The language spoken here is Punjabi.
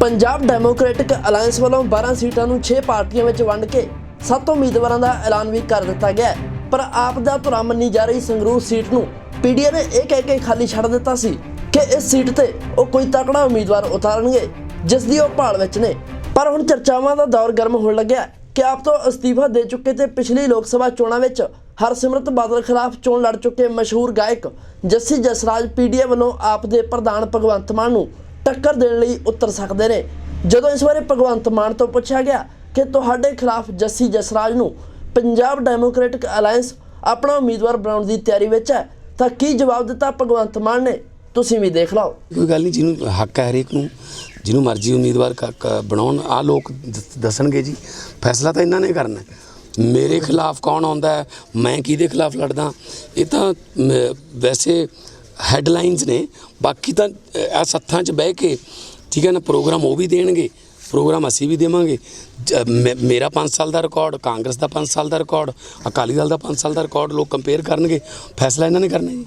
ਪੰਜਾਬ ਡੈਮੋਕ੍ਰੈਟਿਕ ਅਲਾਈਅੰਸ ਵੱਲੋਂ 12 ਸੀਟਾਂ ਨੂੰ 6 ਪਾਰਟੀਆਂ ਵਿੱਚ ਵੰਡ ਕੇ 7 ਉਮੀਦਵਾਰਾਂ ਦਾ ਐਲਾਨ ਵੀ ਕਰ ਦਿੱਤਾ ਗਿਆ ਪਰ ਆਪ ਦਾ ਧੁਰਾ ਮੰਨੀ ਜਾ ਰਹੀ ਸੰਗਰੂਰ ਸੀਟ ਨੂੰ ਪੀਡੀਏ ਨੇ ਇਹ ਕਹਿ ਕੇ ਖਾਲੀ ਛੱਡ ਦਿੱਤਾ ਸੀ ਕਿ ਇਸ ਸੀਟ ਤੇ ਉਹ ਕੋਈ ਤਕੜਾ ਉਮੀਦਵਾਰ ਉਤਾਰਨਗੇ, ਜਿਸ ਦੀ ਉਹ ਭਾਲ ਵਿੱਚ ਨੇ। ਪਰ ਹੁਣ ਚਰਚਾਵਾਂ ਦਾ ਦੌਰ ਗਰਮ ਹੋਣ ਲੱਗਿਆ ਕਿ ਆਪ ਤੋਂ ਅਸਤੀਫਾ ਦੇ ਚੁੱਕੇ ਤੇ ਪਿਛਲੀ ਲੋਕ ਸਭਾ ਚੋਣਾਂ ਵਿੱਚ ਹਰਸਿਮਰਤ ਬਾਦਲ ਖਿਲਾਫ ਚੋਣ ਲੜ ਚੁੱਕੇ ਮਸ਼ਹੂਰ ਗਾਇਕ ਜੱਸੀ ਜਸਰਾਜ ਪੀਡੀਏ ਵੱਲੋਂ ਆਪ ਦੇ ਪ੍ਰਧਾਨ ਭਗਵੰਤ ਮਾਨ ਨੂੰ ਟੱਕਰ ਦੇਣ ਲਈ ਉਤਰ ਸਕਦੇ ਨੇ। ਜਦੋਂ ਇਸ ਬਾਰੇ ਭਗਵੰਤ ਮਾਨ ਤੋਂ ਪੁੱਛਿਆ ਗਿਆ ਕਿ ਤੁਹਾਡੇ ਖਿਲਾਫ ਜੱਸੀ ਜਸਰਾਜ ਨੂੰ ਪੰਜਾਬ ਡੈਮੋਕ੍ਰੈਟਿਕ ਅਲਾਈਅੰਸ ਆਪਣਾ ਉਮੀਦਵਾਰ ਬਣਾਉਣ ਦੀ ਤਿਆਰੀ ਵਿੱਚ ਹੈ, ਤਾਂ ਕੀ ਜਵਾਬ ਦਿੱਤਾ ਭਗਵੰਤ ਮਾਨ ਨੇ? ਤੁਸੀਂ ਵੀ ਦੇਖ ਲਓ। ਕੋਈ ਗੱਲ ਨਹੀਂ, ਜਿਹਨੂੰ ਹੱਕ ਹੈ ਹਰੇਕ ਨੂੰ, ਜਿਹਨੂੰ ਮਰਜ਼ੀ ਉਮੀਦਵਾਰ ਕ- ਕ- ਬਣਾਉਣ ਆ ਲੋਕ ਦ- ਦੱਸਣਗੇ ਜੀ। ਫੈਸਲਾ ਤਾਂ ਇਹਨਾਂ ਨੇ ਕਰਨਾ ਮੇਰੇ ਖਿਲਾਫ ਕੌਣ ਆਉਂਦਾ ਹੈ? ਮੈਂ ਕਿਹਦੇ ਖਿਲਾਫ ਲੜਦਾ? ਇਹ ਤਾਂ ਵੈਸੇ ਹੈਡਲਾਈਨਸ ਨੇ। ਬਾਕੀ ਤਾਂ ਆ ਸੱਥਾਂ 'ਚ ਬਹਿ ਕੇ, ਠੀਕ ਹੈ ਨਾ, ਪ੍ਰੋਗਰਾਮ ਉਹ ਵੀ ਦੇਣਗੇ, ਪ੍ਰੋਗਰਾਮ ਅਸੀਂ ਵੀ ਦੇਵਾਂਗੇ। ਜ- ਮੇਰਾ 5 ਸਾਲ ਦਾ ਰਿਕਾਰਡ, ਕਾਂਗਰਸ ਦਾ 5 ਸਾਲ ਦਾ ਰਿਕਾਰਡ, ਅਕਾਲੀ ਦਲ ਦਾ 5 ਸਾਲ ਦਾ ਰਿਕਾਰਡ, ਲੋਕ ਕੰਪੇਅਰ ਕਰਨਗੇ। ਫੈਸਲਾ ਇਹਨਾਂ ਨੇ ਕਰਨਾ ਜੀ।